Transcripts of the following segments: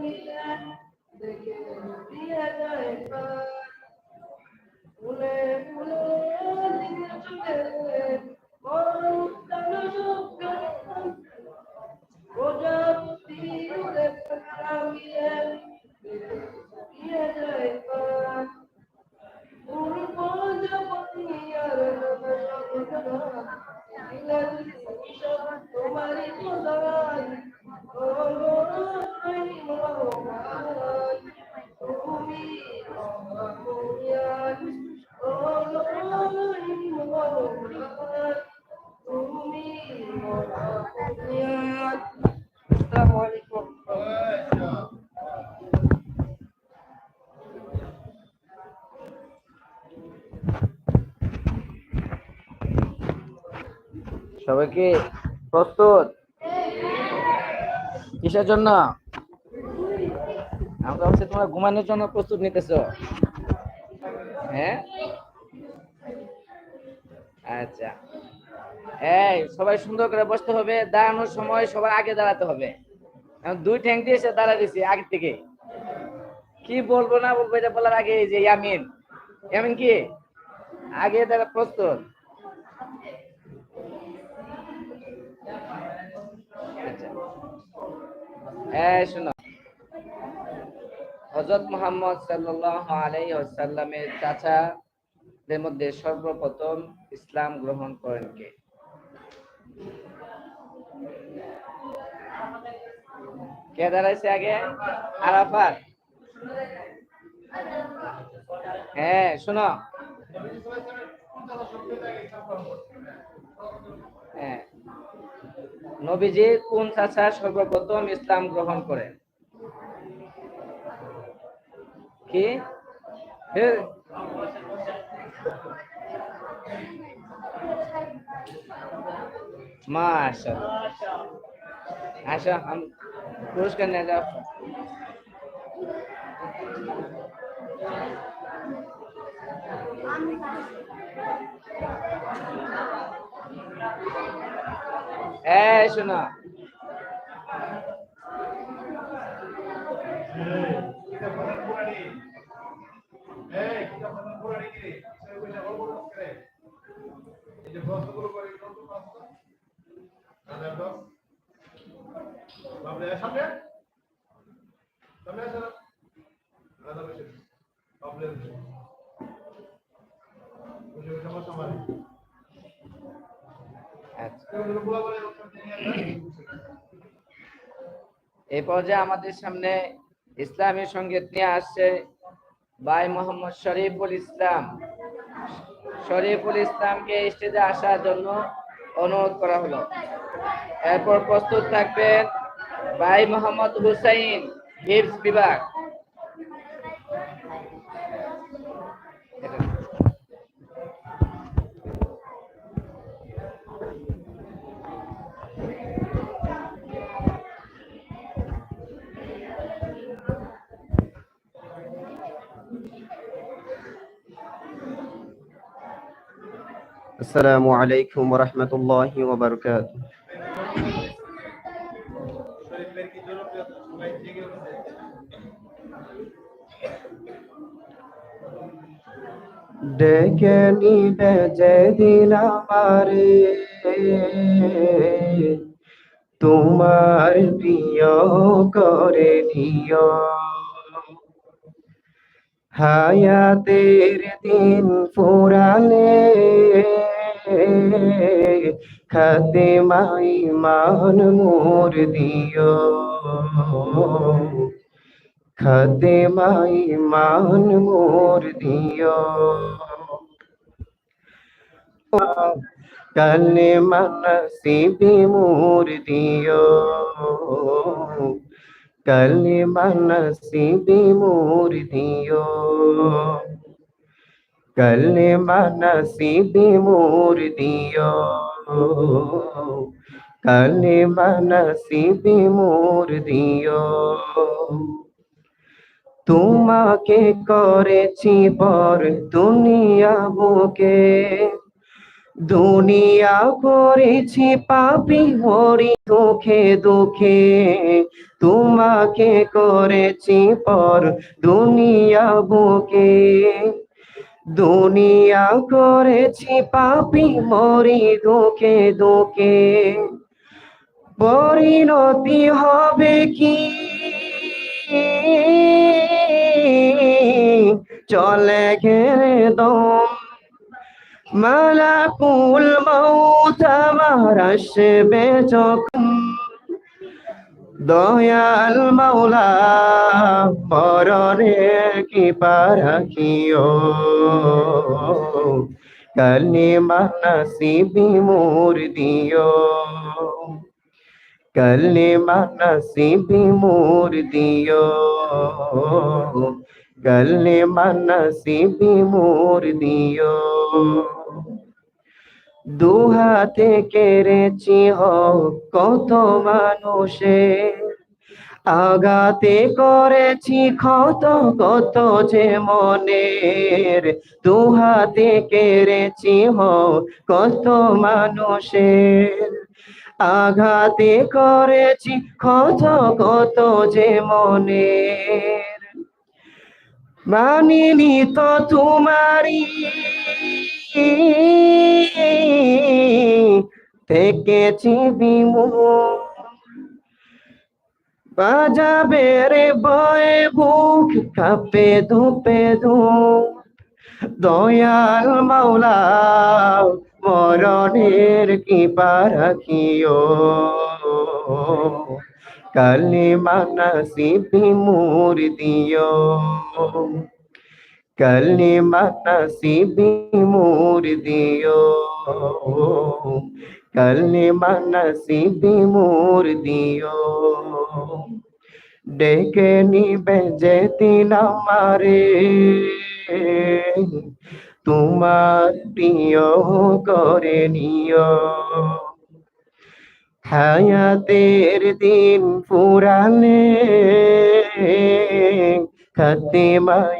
Thank you. আসসালামু। আলাইকুম সবাই কি প্রস্তুত? কিসের জন্য? আমরা হচ্ছে তোমরা ঘুমানোর জন্য প্রস্তুত নিতেছ। হ্যাঁ? আচ্ছা। এই, সবাই সুন্দর করে বসতে হবে। দাঁড়ানোর সময় সবার আগে দাঁড়াতে হবে। দুই ঠ্যাং দিয়ে এসে দাঁড়া দিছি আগে থেকে। কি বলব না বলব এটা বলার আগে যে ইয়ামিন। ইয়ামিন কি? আগে দাঁড়া প্রস্তুত। শোনো। হজরত মোহাম্মদ ওয়াসাল্লামের চাচাদের মধ্যে সর্বপ্রথম ইসলাম গ্রহণ করেন কে? কে দাঁড়াইছে আগে? আরাফাত। হ্যাঁ শোনো। হ্যাঁ। নবীজি কোন চাচা সর্বপ্রথম ইসলাম গ্রহণ করেন? কি? মাশাআল্লাহ। আসো क्लोज करने का ऐ सुना ए, ए, ए, ए, ए, ए, ए, ए, ए, ए, ए, ए, ए, ए, শোনো আচ্ছা। এই পর্যায়ে আমাদের সামনে ইসলামী সংগীত নিয়ে আসছে ভাই মোহাম্মদ শরীফুল ইসলাম। শরীফুল ইসলামকে স্টেজে আসার জন্য অনুরোধ করা হলো। এরপর প্রস্তুত থাকবেন ভাই মোহাম্মদ হুসাইন হিপস বিভাগ السلام عليكم ورحمة الله وبركاته ডেকে নিবে যেদিন আমারে তোমার প্রিয় করে নিয় হায়াতের দিন ফুরালে খাতে মাই মান মোর দিও। খাতে মাই মান মোর দিও। কালে মানসিবি মোর দিও। কালে মানসিবি মোর দিও। কালে মানসিবি মোর দিও কালে মানসিবি মোর দিও তোমাকে করেছি পর দুনিয়া বুকে দুনিয়া করেছি পাপি মরি দুঃখে দুঃখে তোমাকে করেছি পর দুনিয়া বুকে দুনিয়া করেছি পাপি, মরি দুকে দুঃখে। পরিণতি হবে কি? চলে ঘেরে দম। মালাকুল মৌত আমার আসবে যখন। দয়াল মাওলা মরণের কি পারাখিও কালিমা নসিবি মোর দিও। কালিমা নসিবি মোর দিও। কালিমা নসিবি মোর দিও। দুহাতে কেড়েছি হোক কত মানুষে আগাতে করেছি ক্ষত কত যে মনের। দুহাতে কেড়েছি হোক কত মানুষের। আঘাতে করেছি ক্ষত কত যে মনের। মানিনি তো তোমারি থেকেছি বিমুখ বাজাবে রে বয়ে বুক কাপে ধুপে ধুপ। দয়াল মাওলা, মরণের কি পারাখিও কালিমা নসিবি মোর দিও। কালিমা নসিবি মোর দিও কালিমা নসিবি মোর দিও ডেকে নিবে যেদিন আমারে তোমার প্রিয় করে নিও হায়াতের দিন ফুরালে খাতেমাই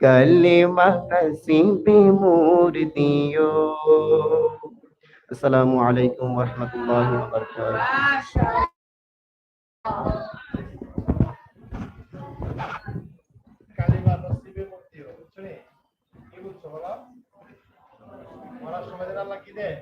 কালিমা নসিবে মোর দিও আসসালামু আলাইকুম ওয়া রাহমাতুল্লাহি ওয়া আল্লাহ কি দেয়